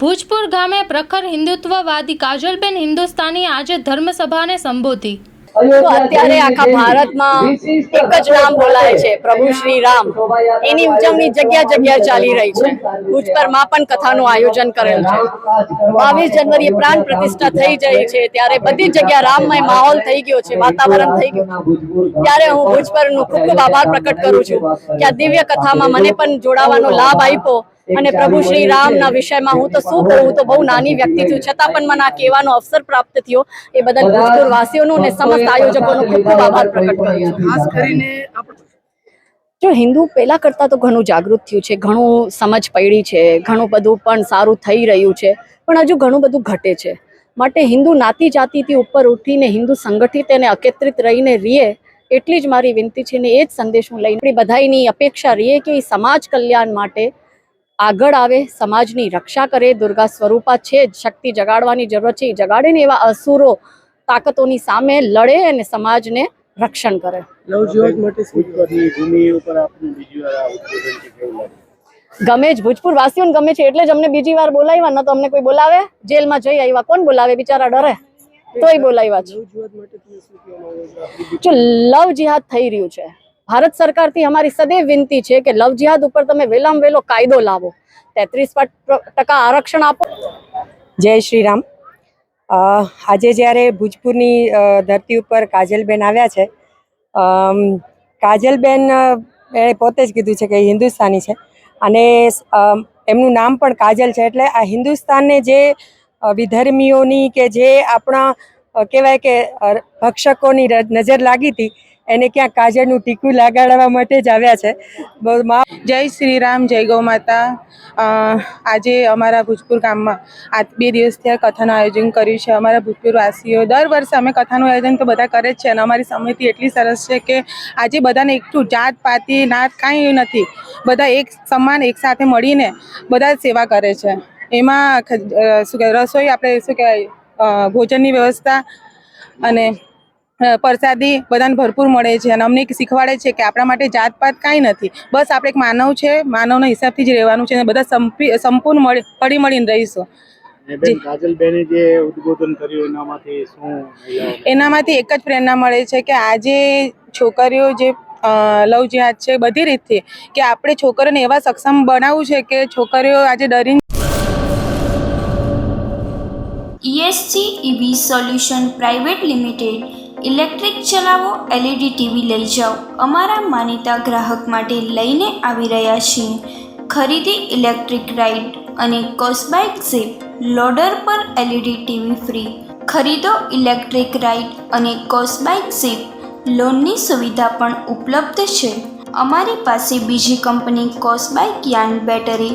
ભુજપુર ગામે પ્રખર હિન્દુત્વવાદી કાજલબેન હિન્દુસ્તાની આજે ધર્મસભાને સંબોધી. તો અત્યારે આખા ભારતમાં એક જ નામ બોલાય છે પ્રભુ શ્રી રામ. એની ઉજવણી જગ્યા જગ્યા ચાલી રહી છે. ભુજ પણ કથાનું આયોજન કરેલ છે. બાવીસ જાન્યુઆરીએ પ્રાણ પ્રતિષ્ઠા થઈ જઈ છે ત્યારે બધી જગ્યા રામમય માહોલ થઈ ગયો છે વાતાવરણ થઈ ગયું. ત્યારે હું ભુજ પરનું ખૂબ ખૂબ આભાર પ્રકટ કરું છું કે આ દિવ્ય કથામાં મને પણ જોડાવાનો લાભ આપ્યો. અને પ્રભુ શ્રી રામના વિષયમાં હું તો શું કહું હું તો બહુ નાની વ્યક્તિ છું છતાં પણ મને આ કહેવાનો અવસર પ્રાપ્ત થયો. એ બદલ ભુજપુર વાસીઓનું અને સમસ્ત આયોજકોનો ખૂબ ખૂબ આભાર પ્રકટ કરું છું. ખાસ કરીને જો હિન્દુ પહેલા કરતાં તો ઘણું જાગૃત થયું છે ઘણું સમજ પડી છે ઘણું બધું પણ સારું થઈ રહ્યું છે પણ હજુ ઘણું બધું ઘટે છે. માટે હિન્દુ નાતી જાતિથી ઉપર ઉઠીને હિન્દુ સંગઠિત અને એકત્રિત રહીને રીએ એટલી જ મારી વિનંતી છે ને એ જ સંદેશ હું લઈને આપણી બધાની અપેક્ષા રહીએ કે સમાજ કલ્યાણ માટે આગળ આવે સમાજની રક્ષા કરે દુર્ગા સ્વરૂપા છે જ શક્તિ જગાડવાની જરૂર છે એ જગાડે ને એવા અસુરો તાકતોની સામે લડે અને સમાજને રક્ષણ કરે. ગમે જ ભુજપુર વાસીઓને ગમે છે એટલે જ અમને બીજી વાર બોલાવ્યા ન તો અમને કોઈ બોલાવે જેલમાં જઈ આવ્યા કોણ બોલાવે? બિચારા ડરે તોય બોલાવ્યા છે? જો લવ જિહાદ થઈ રહ્યું છે ભારત સરકારથી અમારી સદૈવ વિનંતી છે કે લવ જિહાદ ઉપર તમે વહેલામાં વહેલો કાયદો લાવો. તેત્રીસ ટકા આરક્ષણ આપો. જય શ્રી રામ આજે જ્યારે ભુજપુરની ધરતી ઉપર કાજલબેન આવ્યા છે કાજલબેન એણે પોતે જ કીધું છે કે હિન્દુસ્તાની છે અને એમનું નામ પણ કાજલ છે એટલે આ હિન્દુસ્તાનને જે વિધર્મીઓની કે જે આપણા કહેવાય કે ભક્ષકોની નજર લાગી હતી એને ક્યાંક કાજળનું ટીકું લગાડવા માટે જ આવ્યા છે. જય શ્રી રામ, જય ગૌ માતા. આજે અમારા ભુજપુર ગામમાં આ બે દિવસથી આ કથાનું આયોજન કર્યું છે. અમારા ભુજપુર વાસીઓ દર વર્ષે અમે કથાનું આયોજન તો બધા કરે જ છે અને અમારી સમિતિ એટલી સરસ છે કે આજે બધાને એકઠું જાત, પાતી, નાત કાંઈ નથી. બધા એક સમાન, એક સાથે મળીને બધા સેવા કરે છે. એમાં શું કહેવાય, રસોઈ આપણે શું કહેવાય ભોજનની વ્યવસ્થા અને પ્રસાદી બધાને ભરપૂર મળે છે અને અમને એક શીખવાડે છે કે આપણા માટે જાતપાત કાંઈ નથી. બસ આપણે એક માનવ છે માનવના હિસાબથી જ રહેવાનું છે અને બધા સંપી સંપૂર્ણ મળી હળી મળીને રહીશું. અને બેન કાજલબેને જે ઉદ્બોધન કર્યું એનામાંથી શું મહિલાઓને એનામાંથી એક જ પ્રેરણા મળે છે કે આજે છોકરીઓ જે લવ જિહાદ છે બધી રીતથી કે આપણે છોકરીઓને એવા સક્ષમ બનાવવું છે કે છોકરીઓ આજે ડરીને ESC EV solution private limited electric ચલાવો, એલઈડી ટીવી લઈ જાઓ. અમારા માનીતા ગ્રાહક માટે લઈને આવી રહ્યા છીએ. ખરીદી ઇલેક્ટ્રિક રાઇડ અને કોસ્બાઇક ઝીપ લોડર પર એલઈડી ટીવી ફ્રી. ખરીદો ઇલેક્ટ્રિક રાઇડ અને કોસ્બાઇક ઝીપ લોનની સુવિધા પણ ઉપલબ્ધ છે. અમારી પાસે બીજી કંપની કોસ્બાઇક યાન battery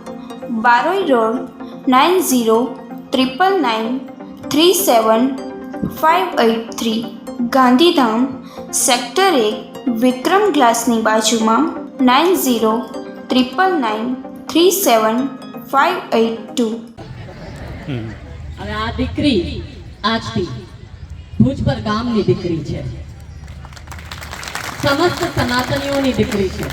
Baroi road nine zero triple nine three seven five eight three. Gandhidham sector એક વિક્રમ ગ્લાસની બાજુમાં nine zero triple nine three seven five eight two. અને આ દીકરી આજથી ભુજ પર ગામની દીકરી છે. સમસ્ત સનાતનીઓની દીકરી છે.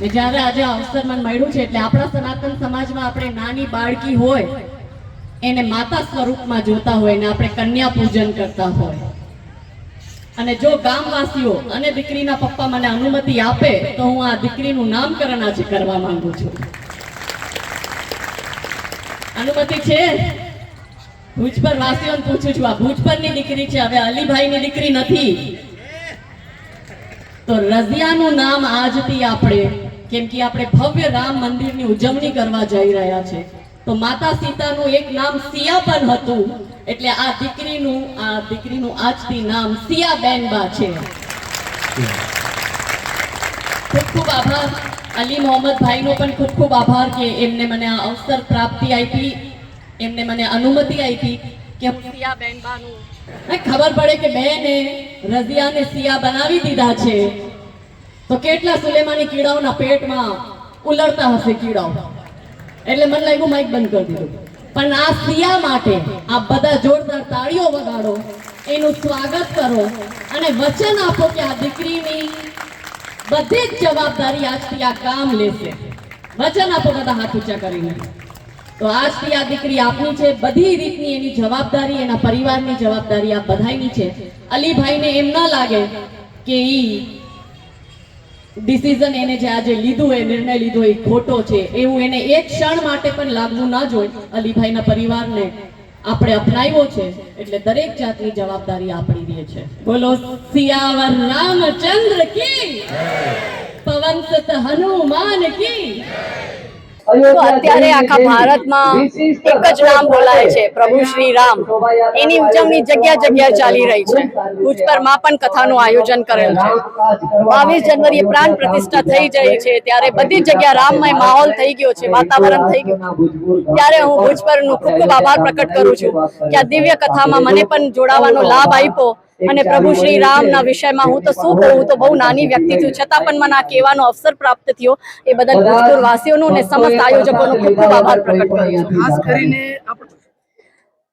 ને જ્યારે આજે અવસર મળ્યું છે એટલે આપણા સનાતન સમાજમાં આપણે નાની બાળકી હોય, એને માતા સ્વરૂપમાં જોતા હોય ને આપણે કન્યા પૂજન કરતા હોય. અને જો ગામવાસીઓ અને દીકરીના પપ્પા મને અનુમતિ આપે, તો હું આ દીકરીનું નામકરણ આજે કરવા માંગુ છું. અનુમતિ છે? ભુજપર વાસીઓને પૂછું છું, આ ભુજપરની દીકરી છે, હવે અલીભાઈની દીકરી નથી. તો રઝિયાનું નામ આજથી આપણે કેમ કે આપણે ભવ્ય રામ મંદિરની ઉજવણી કરવા જઈ રહ્યા છે. તો માતા સીતાનું એક નામ સિયા પણ હતું. એટલે આ દીકરીનું આ દીકરીનું આજથી નામ સિયાબેન બા છે. ખૂબ ખૂબ આભાર. અલી મોહમ્મદ ભાઈનો પણ ખૂબ ખૂબ આભાર કે એમને મને આ અવસર પ્રાપ્તિ આપી. એમને મને અનુમતિ આપી કે સિયાબેન સિયા બેન. બાનું ખબર પડે કે બેને રઝિયાને સિયા બનાવી દીધા છે. તો કેટલા સુલેમાની કીડાઓના પેટમાં ઉલરતા હશે કીડાઓ? એટલે મને લાગ્યું માઇક બંધ કરી દીધું. પણ આ સિયા માટે આ બધા જોરદાર તાળીઓ વગાડો, એનું સ્વાગત કરો અને વચન આપો કે આ દીકરીની બધી જ જવાબદારી આજથી આ કામ લેશે. વચન આપો બધા હાથ ઊંચા કરીને. તો આજથી આ દીકરી આપની છે, બધી રીતની એની જવાબદારી, એના પરિવારની જવાબદારી આ બધાયની છે. અલીભાઈને એમ ના લાગે કે ઈ ડિસિઝન એને જે આજે લીધું એ નિર્ણય લીધો એ ખોટો છે. એવું એને એક ક્ષણ માટે પણ લાગવું ના જોઈએ. અલીભાઈના પરિવારને આપણે અપનાવ્યો છે એટલે દરેક જાતની જવાબદારી આપણી રહે છે. બોલો સિયાવર રામચંદ્ર કી? પવન સત હનુમાન કી? તો અત્યારે આખા ભારતમાં એક જ નામ બોલાય છે પ્રભુ શ્રી રામ. એની ઉજવણી જગ્યા જગ્યા ચાલી રહી છે. ભુજ પરમાં પણ કથાનું આયોજન કરેલ છે. બાવીસ જાન્યુઆરીએ પ્રાણ પ્રતિષ્ઠા થઈ જાય છે ત્યારે બધી જગ્યા રામમય માહોલ થઈ ગયો છે વાતાવરણ થઈ ગયું ત્યારે હું ભુજ પરનું ખૂબ ખૂબ આભાર પ્રકટ કરું છું કે આ દિવ્ય કથામાં મને પણ જોડાવાનો લાભ આપ્યો. અને પ્રભુ શ્રી રામના વિષયમાં હું તો શું કહું હું તો બહુ નાની વ્યક્તિ છું. છતાં પણ મને આ કહેવાનો અવસર પ્રાપ્ત થયો. એ બદલ ભૂતપૂર્વ વાસીઓનો અને સમસ્ત આયોજકોનો ખૂબ ખૂબ આભાર પ્રકટ કરું છું. ખાસ કરીને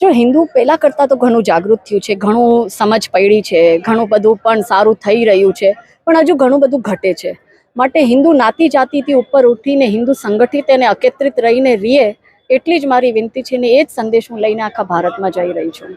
જો હિન્દુ પહેલા કરતાં તો ઘણું જાગૃત થયું છે ઘણું સમજ પડી છે ઘણું બધું પણ સારું થઈ રહ્યું છે પણ હજુ ઘણું બધું ઘટે છે. માટે હિન્દુ નાતી જાતિથી ઉપર ઉઠીને હિન્દુ સંગઠિત અને એકત્રિત રહીને રીએ એટલી જ મારી વિનંતી છે ને એ જ સંદેશ હું લઈને આખા ભારતમાં જઈ રહી છું.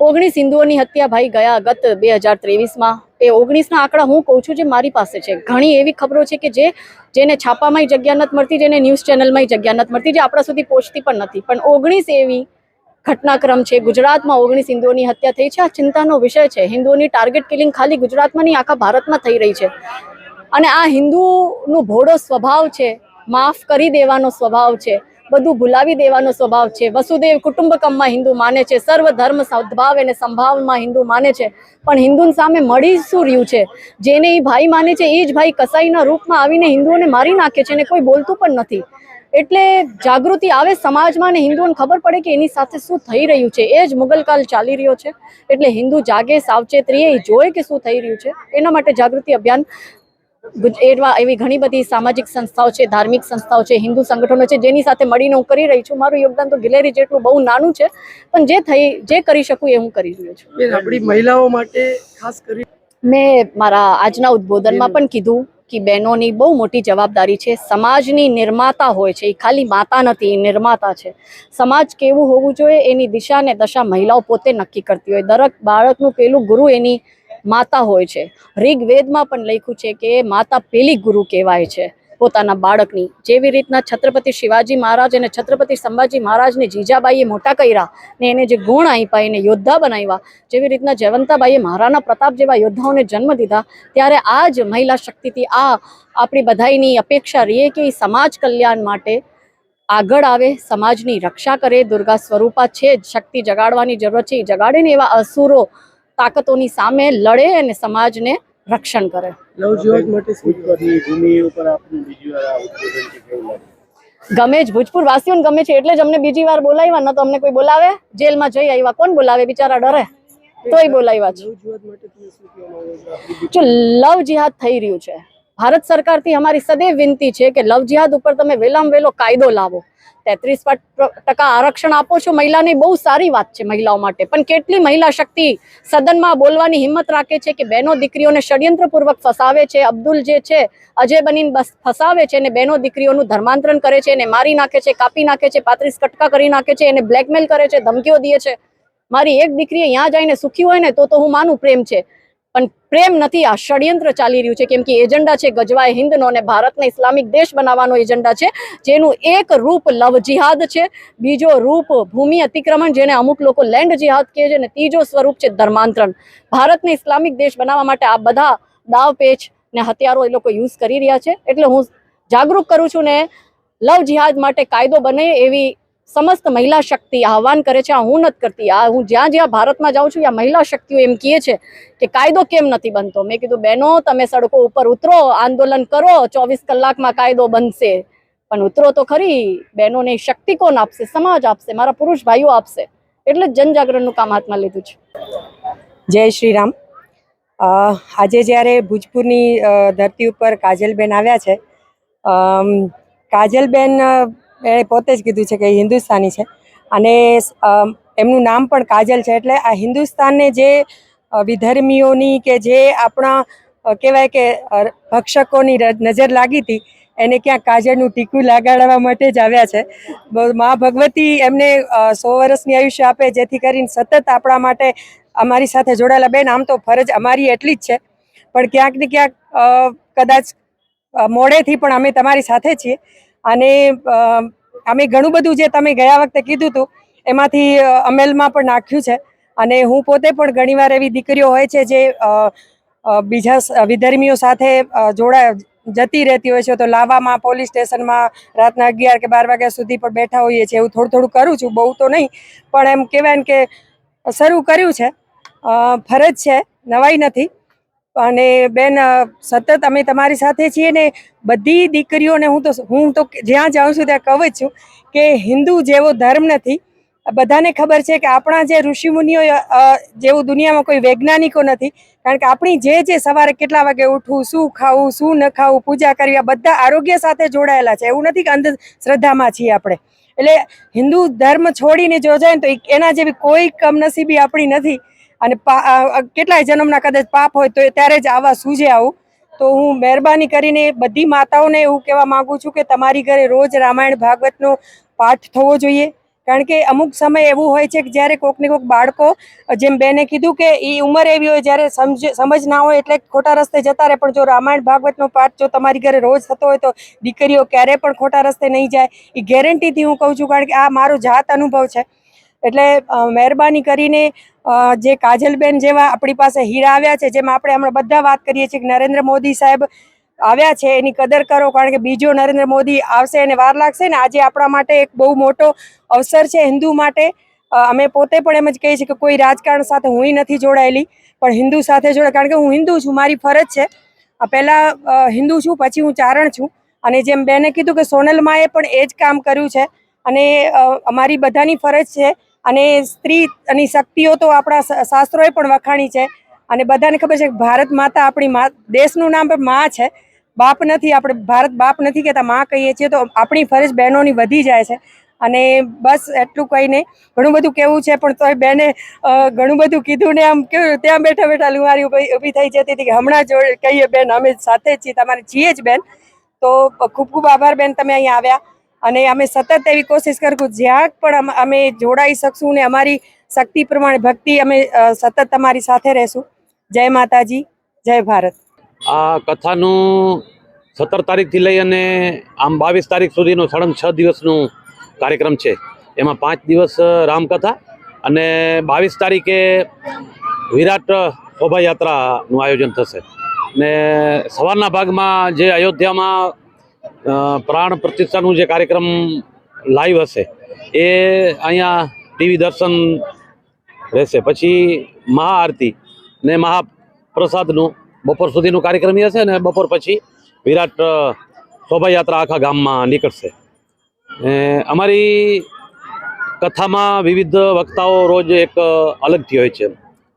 ઓગણીસ હિન્દુઓની હત્યા ભાઈ ગયા ગત બે હજાર ત્રેવીસમાં. એ ઓગણીસના આંકડા હું કહું છું જે મારી પાસે છે. ઘણી એવી ખબરો છે કે જે, જેને છાપામાંય જગ્યા નથી મળતી, જેને ન્યૂઝ ચેનલમાંય જગ્યા નથી મળતી, જે આપણા સુધી પહોંચતી પણ નથી. પણ ઓગણીસ એવી ઘટનાક્રમ છે, ગુજરાતમાં ઓગણીસ હિન્દુઓની હત્યા થઈ છે. આ ચિંતાનો વિષય છે. હિન્દુઓની ટાર્ગેટ કિલિંગ ખાલી ગુજરાતમાં નહીં, આખા ભારતમાં થઈ રહી છે. અને આ હિન્દુનો ભોળો સ્વભાવ છે, માફ કરી દેવાનો સ્વભાવ છે. બધું ભૂલાવી દેવાનો સ્વભાવ છે. વસુદેવ કુટુંબકમમાં હિન્દુ માને છે. સર્વ ધર્મ સદભાવ અને સંભાવમાં હિન્દુ માને છે. પણ હિન્દુની સામે મળી શું રહ્યું છે? જેને એ ભાઈ માને છે એ જ ભાઈ કસાઈના રૂપમાં આવીને હિન્દુઓને મારી નાખે છે અને કોઈ બોલતું પણ નથી. એટલે જાગૃતિ આવે સમાજમાં ને હિન્દુઓને ખબર પડે કે એની સાથે શું થઈ રહ્યું છે. એ જ મુગલકાલ ચાલી રહ્યો છે. એટલે હિન્દુ જાગે, સાવચેત રહીએ એ જોવે કે શું થઈ રહ્યું છે. એના માટે જાગૃતિ અભિયાન એવા એવી ઘણી બધી સામાજિક સંસ્થાઓ છે ધાર્મિક સંસ્થાઓ છે હિન્દુ સંગઠનો છે જેની સાથે મળીને હું કરી રહી છું. મારું યોગદાન તો ગિલેરી જેટલું બહુ નાનું છે પણ જે થઈ જે કરી શકું એ હું કરી રહ્યો છું. આપણી મહિલાઓ માટે ખાસ કરી મેં મારા આજના ઉદ્બોધનમાં પણ કીધું કે બહેનોની બહુ મોટી જવાબદારી છે. સમાજની નિર્માતા હોય છે એ ખાલી માતા નથી એ નિર્માતા છે. સમાજ કેવું હોવું જોઈએ એની દિશા અને દશા મહિલાઓ પોતે નક્કી કરતી હોય. દરેક બાળકનું પેલું ગુરુ એની માતા હોય છે. ઋગ્વેદમાં પણ લખ્યું છે કે માતા પેલી ગુરુ કહેવાય છે. પોતાના બાળકની જેવી રીતના છત્રપતિ શિવાજી મહારાજ અને છત્રપતિ સંભાજી મહારાજને જીજાબાઈએ મોટા કર્યા ને એને જે ગુણ આપ્યા, એને યોદ્ધા બનાવ્યા, જેવી રીતના જયવંતાબાઈએ મહારાણા પ્રતાપ જેવા યોદ્ધાઓને જન્મ દીધા, ત્યારે આ જ મહિલા શક્તિથી આ આપણી બધાઈની અપેક્ષા રહીએ કે સમાજ કલ્યાણ માટે આગળ આવે, સમાજની રક્ષા કરે, દુર્ગા સ્વરૂપા છે જ, શક્તિ જગાડવાની જરૂર છે જગાડે ને એવા અસુરો તાકાતોની સામે લડે અને સમાજને રક્ષણ કરે. નવજીવન માટે ભૂતપૂર્વની ભૂમિ ઉપર આપનું બીજી વાર ઉદ્બોધન છે કેવું લાગે? ગમે જ ભોજપુર વાસીઓને ગમે છે એટલે જ અમને બીજી વાર બોલાવ્યા ન તો અમને કોઈ બોલાવે? જેલમાં જઈ આવ્યા. કોણ બોલાવે? બિચારા ડરે. તોય બોલાવ્યા છે. જો લવ જિહાદ થઈ રહ્યું છે. ભારત સરકારથી અમારી સદૈવ વિનંતી છે કે લવ જિહાદ ઉપર તમે વહેલામાં વહેલો કાયદો લાવો. તેત્રીસ ટકા આરક્ષણ આપો છો. મહિલાને બહુ સારી વાત છે મહિલાઓ માટે. પણ કેટલી મહિલા શક્તિ સદનમાં બોલવાની હિંમત રાખે છે કે બહેનો દીકરીઓને ષડયંત્રપૂર્વક ફસાવે છે, અબ્દુલ જે છે, અજય બનીને બસ ફસાવે છે અને બહેનો દીકરીઓનું ધર્માંતરણ કરે છે, એને મારી નાખે છે, કાપી નાખે છે, પાંત્રીસ કટકા કરી નાખે છે, એને બ્લેકમેલ કરે છે, ધમકીઓ દે છે. મારી એક દીકરી અહીંયા જઈને સુખી હોય ને તો તો હું માનું પ્રેમ છે. પણ પ્રેમ નથી, આ ષડયંત્ર ચાલી રહ્યું છે. કેમ કે એજન્ડા છે ગજવાય હિન્દનો અને ભારતને ઇસ્લામિક દેશ બનાવવાનો એજન્ડા છે, જેનું એક રૂપ લવ જિહાદ છે, બીજો રૂપ ભૂમિ અતિક્રમણ, જેને અમુક લોકો લેન્ડ જિહાદ કહે છે, અને ત્રીજો સ્વરૂપ છે ધર્માંતરણ. ભારતને ઇસ્લામિક દેશ બનાવવા માટે આ બધા દાવ, પેચ ને હથિયારો એ લોકો યુઝ કરી રહ્યા છે. એટલે હું જાગૃત કરું છું ને, લવ જિહાદ માટે કાયદો બને એવી સમસ્ત મહિલા શક્તિ આહવાન કરે છે, આ હું નથી કરતી, આ હું જ્યાં જ્યાં ભારતમાં જાઉં છું, આ મહિલા શક્તિઓ એમ કહે છે કે કાયદો કેમ નથી બનતો? મેં કીધું, બહેનો, તમે સડકો ઉપર ઉતરો, આંદોલન કરો, ચોવીસ કલાકમાં કાયદો બનશે. પણ ઉતરો તો ખરી, બહેનોને શક્તિ કોણ આપશે? સમાજ આપશે, મારા પુરુષ ભાઈઓ આપશે. એટલે જ જનજાગરણનું કામ હાથમાં લીધું છે. જય શ્રી રામ આજે જ્યારે ભુજપુરની ધરતી ઉપર કાજલબેન આવ્યા છે કાજલબેન એણે પોતે જ કીધું છે કે હિન્દુસ્તાની છે. અને એમનું નામ પણ કાજલ છે. એટલે આ હિન્દુસ્તાનને જે વિધર્મીઓની કે જે આપણા કહેવાય કે ભક્ષકોની નજર લાગી હતી, એને ક્યાં કાજળનું ટીકું લગાડવા માટે જ આવ્યા છે. મા ભગવતી એમને સો વર્ષની આયુષ્ય આપે, જેથી કરીને સતત આપણા માટે અમારી સાથે જોડાયેલા. બેન, આમ તો ફરજ અમારી એટલી જ છે. પણ ક્યાંક ને ક્યાંક કદાચ મોડેથી પણ અમે તમારી સાથે છીએ. અને અમે ઘણું બધું જે તમે ગયા વખતે કીધું હતું એમાંથી અમેલમાં પણ નાખ્યું છે. અને હું પોતે પણ ઘણીવાર એવી દીકરીઓ હોય છે જે બીજા વિધર્મીઓ સાથે જોડા, જતી રહેતી હોય છે. તો લાવામાં, પોલીસ સ્ટેશનમાં રાતના અગિયાર કે બાર વાગ્યા સુધી પણ બેઠા હોઈએ છીએ. એવું થોડું થોડું કરું છું, બહુ તો નહીં. પણ એમ કહેવાય ને કે શરૂ કર્યું છે. ફરજ છે, નવાઈ નથી. અને બેન સતત અમે તમારી સાથે છીએ ને બધી દીકરીઓને હું તો હું તો જ્યાં જાઉં છું ત્યાં કહું છું કે હિન્દુ જેવો ધર્મ નથી. બધાને ખબર છે કે આપણા જે ઋષિમુનિઓ જેવું દુનિયામાં કોઈ વૈજ્ઞાનિકો નથી, કારણ કે આપણી જે જે સવારે કેટલા વાગે ઉઠવું, શું ખાવું, શું ન ખાવું, પૂજા કરવી, આ બધા આરોગ્ય સાથે જોડાયેલા છે. એવું નથી કે અંધશ્રદ્ધામાં છીએ આપણે. એટલે હિન્દુ ધર્મ છોડીને જો જાય ને તો એના જેવી કોઈ કમનસીબી આપણી નથી. અને કેટલાય જન્મના કદાચ પાપ હોય તો ત્યારે જ આવા સૂજે આવું. તો હું મહેરબાની કરીને બધી માતાઓને એવું કહેવા માગું છું કે તમારી ઘરે રોજ રામાયણ ભાગવતનો પાઠ થવો જોઈએ. કારણ કે અમુક સમય એવું હોય છે કે જ્યારે કોકને કોક બાળકો, જેમ બેને કીધું કે એ ઉંમર એવી હોય જ્યારે સમજ સમજ ના હોય એટલે ખોટા રસ્તે જતા રહે, પણ જો રામાયણ ભાગવતનો પાઠ જો તમારી ઘરે રોજ થતો હોય તો દીકરીઓ ક્યારેય પણ ખોટા રસ્તે નહીં જાય. એ ગેરંટીથી હું કહું છું, કારણ કે આ મારો જાત અનુભવ છે. એટલે મહેરબાની કરીને જે કાજલબેન જેવા આપણી પાસે હીરા આવ્યા છે, જેમાં આપણે હમણાં બધા વાત કરીએ છીએ કે નરેન્દ્ર મોદી સાહેબ આવ્યા છે, એની કદર કરો, કારણ કે બીજો નરેન્દ્ર મોદી આવશે એને વાર લાગશે ને. આજે આપણા માટે એક બહુ મોટો અવસર છે હિન્દુ માટે. અમે પોતે પણ એમ જ કહીએ છીએ કે કોઈ રાજકારણ સાથે હું નથી જોડાયેલી, પણ હિન્દુ સાથે જોડાય. કારણ કે હું હિન્દુ છું, મારી ફરજ છે. પહેલાં હિન્દુ છું, પછી હું ચારણ છું. અને જેમ બેને કીધું કે સોનલમાએ પણ એ જ કામ કર્યું છે. અને અમારી બધાની ફરજ છે અને સ્ત્રી અને શક્તિઓ તો આપણા શાસ્ત્રોએ પણ વખાણી છે. અને બધાને ખબર છે કે ભારત માતા આપણી મા, દેશનું નામ પણ મા છે. બાપ નથી, આપણે ભારત બાપ નથી કહેતા, માં કહીએ છીએ તો આપણી ફરજ બહેનોની વધી જાય છે. અને બસ એટલું કહીને ઘણું બધું કેવું છે, પણ તોય બેને ઘણું બધું કીધું ને આમ કેવું ત્યાં બેઠા બેઠા લુહારી ઊભી થઈ જતી હતી કે હમણાં જો કહીએ બેન, અમે સાથે જ છીએ, તમારે છીએ જ બેન. તો ખૂબ ખૂબ આભાર બેન, તમે અહીંયા આવ્યા. અને અમે સતત એવી કોશિશ કરશું જ્યાં પણ અમે જોડાઈ શકશું ને અમારી શક્તિ પ્રમાણે ભક્તિ અમે સતત તમારી સાથે રહેશું. જય માતાજી, જય ભારત. આ કથાનું સત્તર તારીખથી લઈ અને આમ બાવીસ તારીખ સુધીનો સળંગ છ દિવસનું કાર્યક્રમ છે. એમાં પાંચ દિવસ રામકથા અને બાવીસ તારીખે વિરાટ શોભાયાત્રાનું આયોજન થશે. ને સવારના ભાગમાં જે અયોધ્યામાં પ્રાણ પ્રતિષ્ઠાનું જે કાર્યક્રમ લાઈવ હશે, એ અહીંયા ટીવી દર્શન રહેશે. પછી મહાઆરતી ને મહાપ્રસાદનું બપોર સુધીનું કાર્યક્રમ એ હશે ને બપોર પછી વિરાટ શોભાયાત્રા આખા ગામમાં નીકળશે. અમારી કથામાં વિવિધ વક્તાઓ રોજ એક અલગથી હોય છે.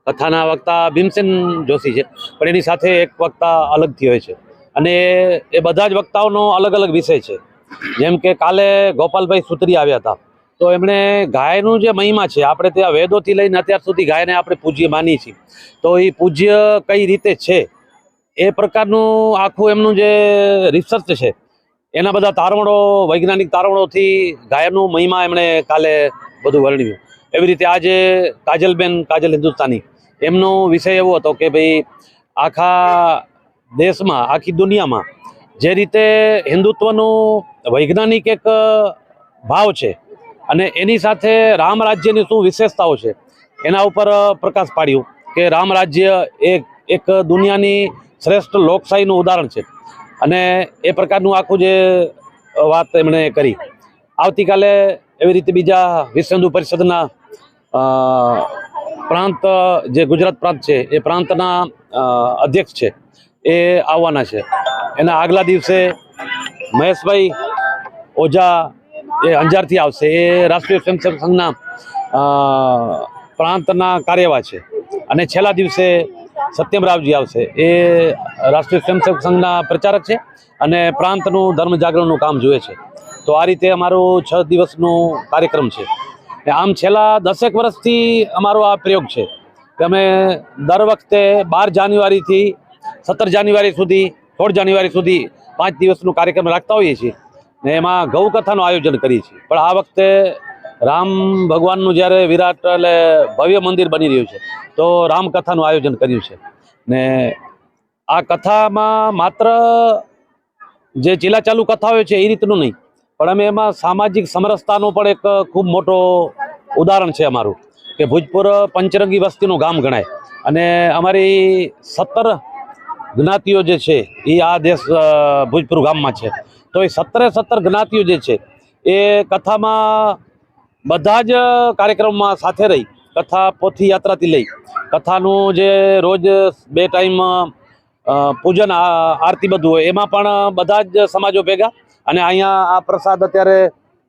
કથાના વક્તા ભીમસેન જોશી છે, પણ એની સાથે એક વક્તા અલગથી હોય છે. અને એ બધા જ વક્તાઓનો અલગ અલગ વિષય છે. જેમ કે કાલે ગોપાલભાઈ સુત્રી આવ્યા હતા. તો એમણે ગાયનું જે મહિમા છે, આપણે ત્યાં વેદોથી લઈને અત્યાર સુધી ગાયને આપણે પૂજ્ય માની છીએ. તો એ પૂજ્ય કઈ રીતે છે? એ પ્રકારનું આખું એમનું જે રિસર્ચ છે, એના બધા તારવણો વૈજ્ઞાનિક તારવણોથી ગાયનું મહિમા એમણે કાલે બધું વર્ણવ્યું. એવી રીતે આજે કાજલબેન, કાજલ હિન્દુસ્તાની એમનો વિષય એવો હતો કે ભાઈ આખા દેશમાં, આખી દુનિયામાં, જે રીતે હિન્દુત્વનું વૈજ્ઞાનિક એક ભાવ છે અને એની સાથે રામ રાજ્યની શું વિશેષતાઓ છે, એના ઉપર પ્રકાશ પાડ્યું કે રામ રાજ્ય એક એક દુનિયાની શ્રેષ્ઠ લોકશાહીનું ઉદાહરણ છે. અને એ પ્રકારનું આખું જે વાત એમણે કરી. આવતીકાલે એવી રીતે બીજા વિશ્વ હિન્દુ પરિષદના પ્રાંત, જે ગુજરાત પ્રાંત છે, એ પ્રાંતના અધ્યક્ષ છે. એ આવવાના છે. એના આગલા દિવસે મહેશભાઈ ઓઝા એ અંજારથી આવશે. એ રાષ્ટ્રીય સ્વયંસેવક સંઘના પ્રાંતના કાર્યવાહ છે. અને છેલ્લા દિવસે સત્યમરાવજી આવશે. એ રાષ્ટ્રીય સ્વયંસેવક સંઘના પ્રચારક છે અને પ્રાંતનું ધર્મ જાગરણનું કામ જુએ છે. તો આ રીતે અમારું છ દિવસનું કાર્યક્રમ છે. આમ છેલ્લા દસેક વર્ષથી અમારો આ પ્રયોગ છે. કે અમે દર વખતે બાર જાન્યુઆરીથી સત્તર જાન્યુઆરી સુધી, સોળ જાન્યુઆરી સુધી પાંચ દિવસનું કાર્યક્રમ રાખતા હોઈએ છીએ ને એમાં ગૌ કથાનું આયોજન કરીએ છીએ. પણ આ વખતે રામ ભગવાનનું જ્યારે વિરાટ એટલે ભવ્ય મંદિર બની રહ્યું છે, તો રામકથાનું આયોજન કર્યું છે. ને આ કથામાં માત્ર જે ચીલાચાલુ કથાઓ છે એ રીતનું નહીં, પણ અમે એમાં સામાજિક સમરસતાનું પણ એક ખૂબ મોટો ઉદાહરણ છે અમારું, કે ભુજપુર પંચરંગી વસ્તીનું ગામ ગણાય. અને અમારી સત્તર જ્ઞાતિઓ જે છે, એ આ દેશ ભુજપુર ગામમાં છે. તો એ સત્તરે સત્તર જ્ઞાતિઓ જે છે, એ કથામાં બધા જ કાર્યક્રમમાં સાથે રહી, કથા પોથી યાત્રાથી લઈ, કથાનું જે રોજ બે ટાઈમ પૂજન આરતી બધું હોય, એમાં પણ બધા જ સમાજો ભેગા અને અહીંયા આ પ્રસાદ અત્યારે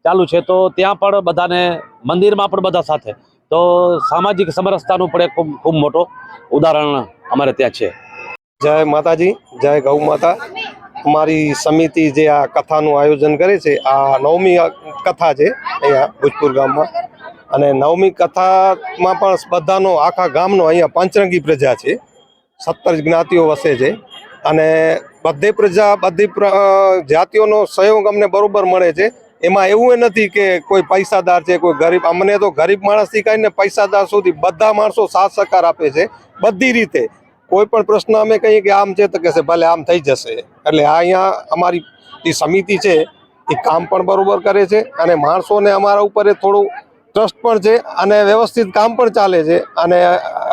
ચાલુ છે, તો ત્યાં પણ બધાને મંદિરમાં પણ બધા સાથે. તો સામાજિક સમરસતાનું પણ એક ખૂબ મોટો ઉદાહરણ અમારે ત્યાં છે. જય માતાજી, જય ગૌ માતા. અમારી સમિતિ જે આ કથાનું આયોજન કરે છે, આ નવમી કથા છે અહીંયા ભુજપુર ગામમાં. અને નવમી કથામાં પણ બધાનો, આખા ગામનો અહીંયા પંચરંગી પ્રજા છે. સત્તર જ્ઞાતિઓ વસે છે. અને બધી પ્રજા, બધી જાતિઓનો સહયોગ અમને બરોબર મળે છે. એમાં એવું એ નથી કે કોઈ પૈસાદાર છે, કોઈ ગરીબ. અમને તો ગરીબ માણસથી કહીને પૈસાદાર સુધી બધા માણસો સાથ સહકાર આપે છે. બધી રીતે. કોઈ પણ પ્રશ્ન અમે કહીએ કે આમ છે તો કહેશે, ભલે આમ થઈ જશે. એટલે આ અહીંયા અમારી જે સમિતિ છે, એ કામ પણ બરોબર કરે છે અને માણસોને અમારા ઉપર થોડું ટ્રસ્ટ પણ છે અને વ્યવસ્થિત કામ પણ ચાલે છે. અને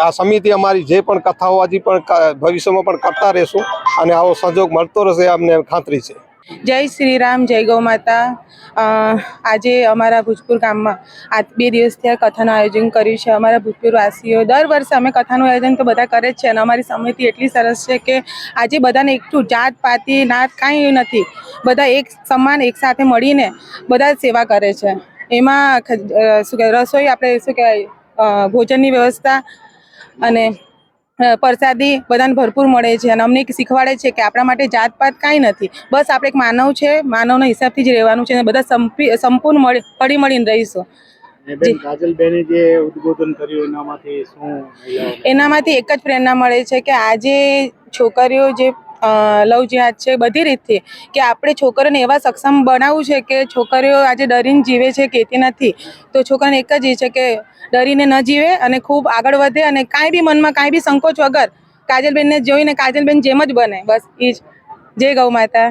આ સમિતિ અમારી જે પણ કથાઓ હજી પણ ભવિષ્યમાં પણ કરતા રહેશું અને આવો સંજોગ મળતો રહેશે અમને ખાતરી છે. જય શ્રી રામ, જય ગૌ માતા. આજે અમારા ભુજપુર ગામમાં આ બે દિવસથી આ કથાનું આયોજન કર્યું છે. અમારા ભુજપુર વાસીઓ દર વર્ષે અમે કથાનું આયોજન તો બધા કરે જ છે અને અમારી સમિતિ એટલી સરસ છે કે આજે બધાને એકઠું જાત, પાતી, નાત કાંઈ નથી. બધા એક સમાન એકસાથે મળીને બધા સેવા કરે છે. એમાં શું કહેવાય, રસોઈ આપણે શું કહેવાય ભોજનની વ્યવસ્થા અને પ્રસાદી બધાને ભરપૂર મળે છે અને અમને શીખવાડે છે કે આપણા માટે જાતપાત કાંઈ નથી. બસ આપણે એક માનવ છે માનવના હિસાબથી જ રહેવાનું છે અને બધા સંપૂર્ણ મળી હળી મળીને રહીશું એનામાંથી એક જ પ્રેરણા મળે છે કે આજે છોકરીઓ જે લવ જિહાદ છે, બધી રીતથી કે આપણે છોકરીઓને એવા સક્ષમ બનાવવું છે કે છોકરીઓ આજે ડરીને જીવે છે, કહેતી નથી. તો છોકરાને એક જ એ છે કે ડરીને ન જીવે અને ખૂબ આગળ વધે અને કાંઈ બી મનમાં કાંઈ બી સંકોચ વગર કાજલબેનને જોઈને કાજલબેન જેમ જ બને. બસ એ જ. જય ગૌ માતા.